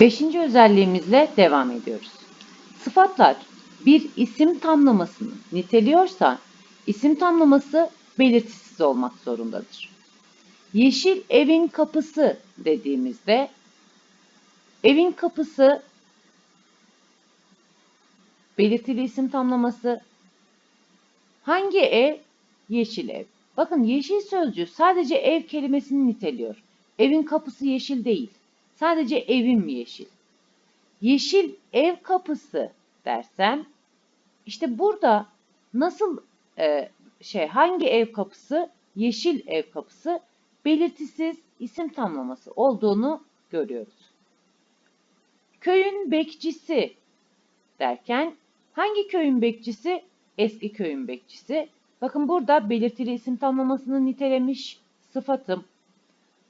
Beşinci özelliğimizle devam ediyoruz. Sıfatlar bir isim tamlamasını niteliyorsa isim tamlaması belirtisiz olmak zorundadır. Yeşil evin kapısı dediğimizde evin kapısı belirtili isim tamlaması hangi ev? Yeşil ev. Bakın yeşil sözcüğü sadece ev kelimesini niteliyor. Evin kapısı yeşil değil. Sadece evim yeşil. Yeşil ev kapısı dersem işte burada nasıl e, şey hangi ev kapısı yeşil ev kapısı belirtisiz isim tamlaması olduğunu görüyoruz. Köyün bekçisi derken hangi köyün bekçisi? Eski köyün bekçisi. Bakın burada belirtili isim tamlamasını nitelemiş sıfatım.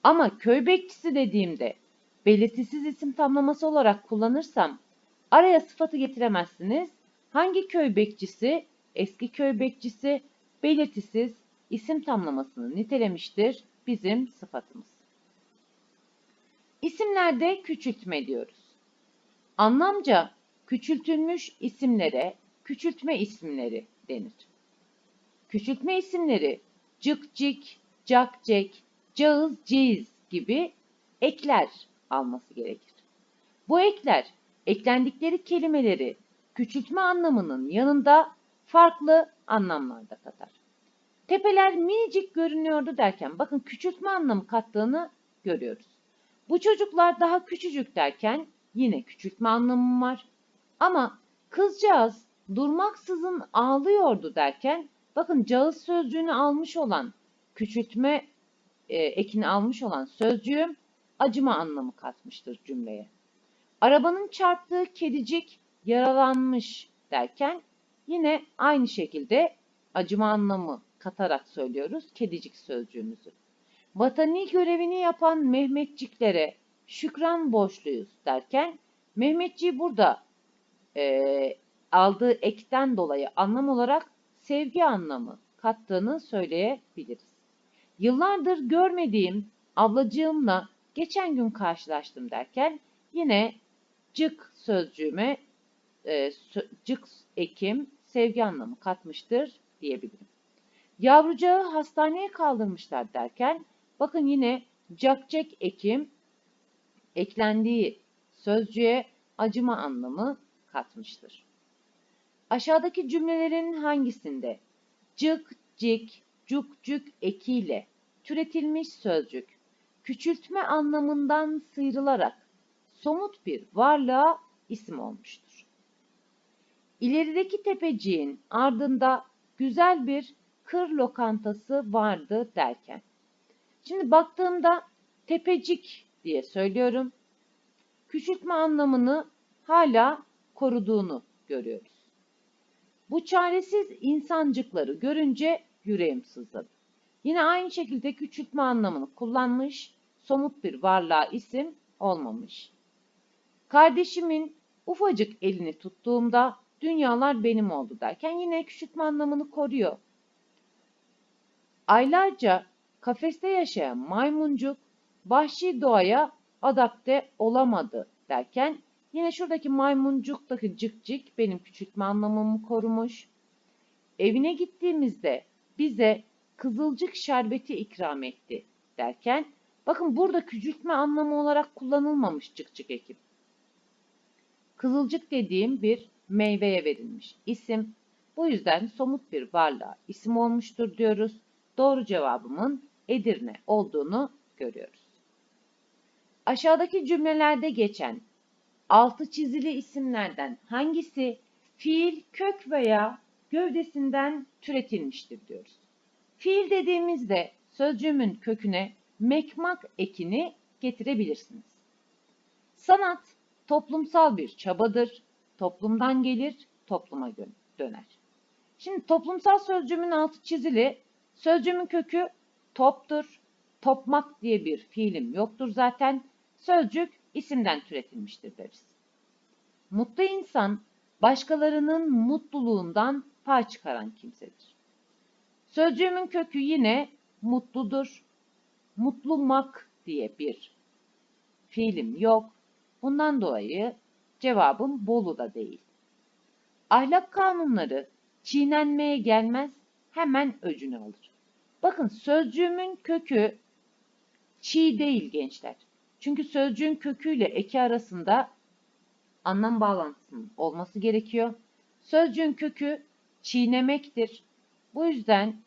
Ama köy bekçisi dediğimde belirtisiz isim tamlaması olarak kullanırsam araya sıfatı getiremezsiniz. Hangi köy bekçisi? Eski köy bekçisi belirtisiz isim tamlamasını nitelemiştir bizim sıfatımız. İsimlerde küçültme diyoruz. Anlamca küçültülmüş isimlere küçültme isimleri denir. Küçültme isimleri cık cik, cak cek, cağız ciz gibi ekler alması gerekir. Bu ekler eklendikleri kelimeleri küçültme anlamının yanında farklı anlamlarda katar. Tepeler minicik görünüyordu derken bakın küçültme anlamı kattığını görüyoruz. Bu çocuklar daha küçücük derken yine küçültme anlamı var. Ama kızcağız durmaksızın ağlıyordu derken bakın cağız sözcüğünü almış olan küçültme e, ekini almış olan sözcüğüm acıma anlamı katmıştır cümleye. Arabanın çarptığı kedicik yaralanmış derken yine aynı şekilde acıma anlamı katarak söylüyoruz kedicik sözcüğümüzü. Vatani görevini yapan Mehmetçiklere şükran borçluyuz derken Mehmetçiği burada e, aldığı ekten dolayı anlam olarak sevgi anlamı kattığını söyleyebiliriz. Yıllardır görmediğim ablacığımla geçen gün karşılaştım derken yine cık sözcüğüme e, cık ekim sevgi anlamı katmıştır diyebilirim. Yavrucağı hastaneye kaldırmışlar derken bakın yine cakcek ekim eklendiği sözcüğe acıma anlamı katmıştır. Aşağıdaki cümlelerin hangisinde cık, cik, cuk, cük ekiyle türetilmiş sözcük küçültme anlamından sıyrılarak somut bir varlığa isim olmuştur. İlerideki tepeciğin ardında güzel bir kır lokantası vardı derken. Şimdi baktığımda tepecik diye söylüyorum. Küçültme anlamını hala koruduğunu görüyoruz. Bu çaresiz insancıkları görünce yüreğim sızladı. Yine aynı şekilde küçültme anlamını kullanmış, somut bir varlığa isim olmamış. Kardeşimin ufacık elini tuttuğumda dünyalar benim oldu derken yine küçültme anlamını koruyor. Aylarca kafeste yaşayan maymuncuk vahşi doğaya adapte olamadı derken yine şuradaki maymuncuktaki cık cık benim küçültme anlamımı korumuş. Evine gittiğimizde bize kızılcık şerbeti ikram etti derken bakın burada küçültme anlamı olarak kullanılmamış cık ekip. Kızılcık dediğim bir meyveye verilmiş isim. Bu yüzden somut bir varlığa isim olmuştur diyoruz. Doğru cevabımın Edirne olduğunu görüyoruz. Aşağıdaki cümlelerde geçen altı çizili isimlerden hangisi fiil kök veya gövdesinden türetilmiştir diyoruz. Fiil dediğimizde sözcüğümün köküne mekmak ekini getirebilirsiniz. Sanat toplumsal bir çabadır. Toplumdan gelir, topluma döner. Şimdi toplumsal sözcüğümün altı çizili. Sözcüğümün kökü toptur. Topmak diye bir fiilim yoktur zaten. Sözcük isimden türetilmiştir deriz. Mutlu insan başkalarının mutluluğundan pay çıkaran kimsedir. Sözcüğümün kökü yine mutludur. Mutlumak diye bir fiilim yok. Bundan dolayı cevabım Bolu'da değil. Ahlak kanunları çiğnenmeye gelmez, hemen öcünü alır. Bakın sözcüğümün kökü çiğ değil gençler. Çünkü sözcüğün köküyle eki arasında anlam bağlantısının olması gerekiyor. Sözcüğün kökü çiğnemektir. Bu yüzden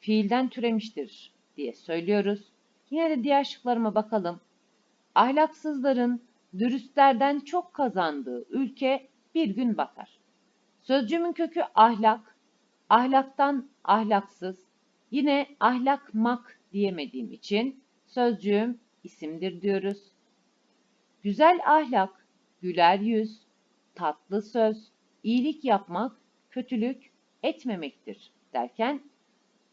fiilden türemiştir diye söylüyoruz. Yine de diğer şıklarıma bakalım. Ahlaksızların dürüstlerden çok kazandığı ülke bir gün batar. Sözcüğümün kökü ahlak, ahlaktan ahlaksız, yine ahlakmak diyemediğim için sözcüğüm isimdir diyoruz. Güzel ahlak, güler yüz, tatlı söz, iyilik yapmak, kötülük etmemektir derken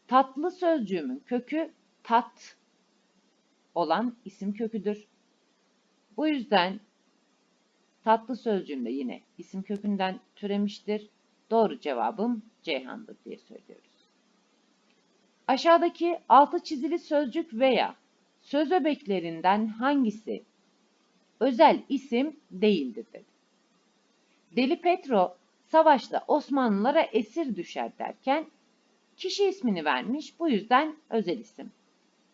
tatlı sözcüğümün kökü tat olan isim köküdür. Bu yüzden tatlı sözcüğüm de yine isim kökünden türemiştir. Doğru cevabım Ceyhan'dır diye söylüyoruz. Aşağıdaki altı çizili sözcük veya söz öbeklerinden hangisi özel isim değildir dedi. Deli Petro savaşta Osmanlılara esir düşer derken kişi ismini vermiş bu yüzden özel isim.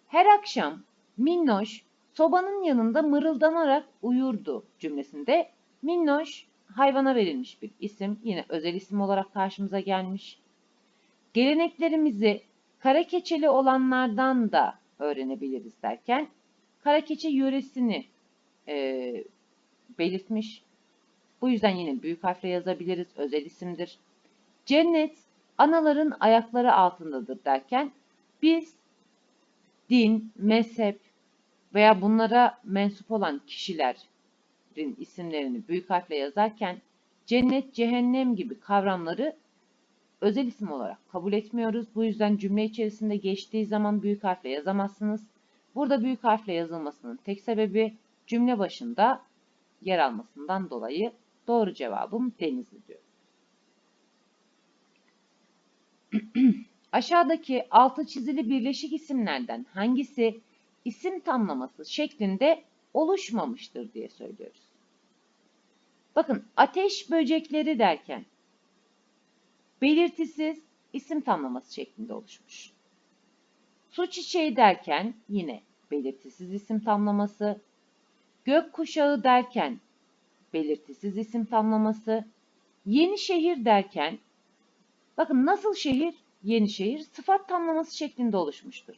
Her akşam Minnoş sobanın yanında mırıldanarak uyurdu cümlesinde Minnoş hayvana verilmiş bir isim yine özel isim olarak karşımıza gelmiş. Geleneklerimizi kara keçeli olanlardan da öğrenebiliriz derken kara keçe yöresini e, belirtmiş. Bu yüzden yine büyük harfle yazabiliriz. Özel isimdir. Cennet anaların ayakları altındadır derken biz din, mezhep veya bunlara mensup olan kişilerin isimlerini büyük harfle yazarken cennet, cehennem gibi kavramları özel isim olarak kabul etmiyoruz. Bu yüzden cümle içerisinde geçtiği zaman büyük harfle yazamazsınız. Burada büyük harfle yazılmasının tek sebebi cümle başında yer almasından dolayı doğru cevabım Denizli diyor. Aşağıdaki altı çizili birleşik isimlerden hangisi isim tamlaması şeklinde oluşmamıştır diye söylüyoruz. Bakın ateş böcekleri derken belirtisiz isim tamlaması şeklinde oluşmuş. Su çiçeği derken yine belirtisiz isim tamlaması. Gök kuşağı derken belirtisiz isim tamlaması. Yeni şehir derken bakın nasıl şehir? Yeni şehir sıfat tamlaması şeklinde oluşmuştur.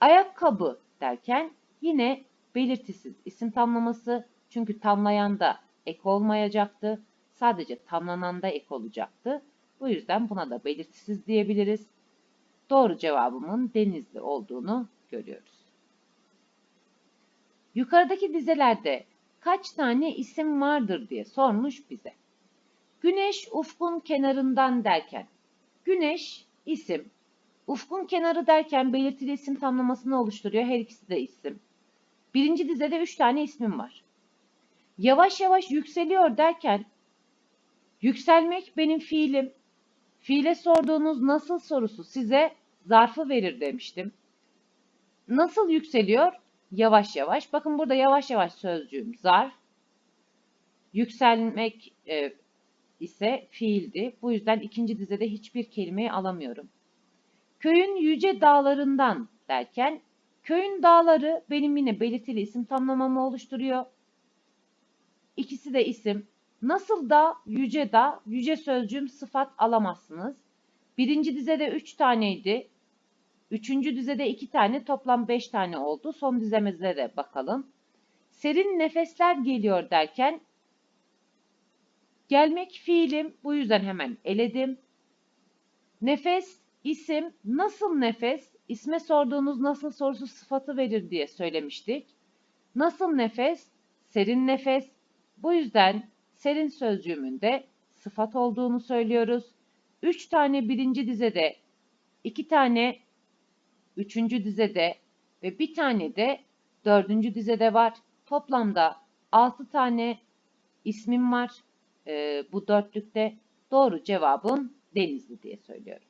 Ayakkabı derken yine belirtisiz isim tamlaması çünkü tamlayan da ek olmayacaktı. Sadece tamlanan da ek olacaktı. Bu yüzden buna da belirtisiz diyebiliriz. Doğru cevabımın denizli olduğunu görüyoruz. Yukarıdaki dizelerde kaç tane isim vardır diye sormuş bize. Güneş ufkun kenarından derken, güneş isim, ufkun kenarı derken belirtili isim tamlamasını oluşturuyor. Her ikisi de isim. Birinci dizede üç tane ismim var. Yavaş yavaş yükseliyor derken, yükselmek benim fiilim. Fiile sorduğunuz nasıl sorusu size zarfı verir demiştim. Nasıl yükseliyor? Yavaş yavaş. Bakın burada yavaş yavaş sözcüğüm zarf. Yükselmek e, ise fiildi. Bu yüzden ikinci dizede hiçbir kelimeyi alamıyorum. Köyün yüce dağlarından derken köyün dağları benim yine belirtili isim tamlamamı oluşturuyor. İkisi de isim. Nasıl da yüce da yüce sözcüğüm sıfat alamazsınız. Birinci dizede üç taneydi. Üçüncü dizede iki tane toplam beş tane oldu. Son dizemizde de bakalım. Serin nefesler geliyor derken gelmek fiilim bu yüzden hemen eledim. Nefes isim nasıl nefes isme sorduğunuz nasıl sorusu sıfatı verir diye söylemiştik. Nasıl nefes serin nefes bu yüzden serin sözcüğümün de sıfat olduğunu söylüyoruz. Üç tane birinci dizede, iki tane üçüncü dizede ve bir tane de dördüncü dizede var. Toplamda altı tane ismim var. Ee, bu dörtlükte doğru cevabım Denizli diye söylüyorum.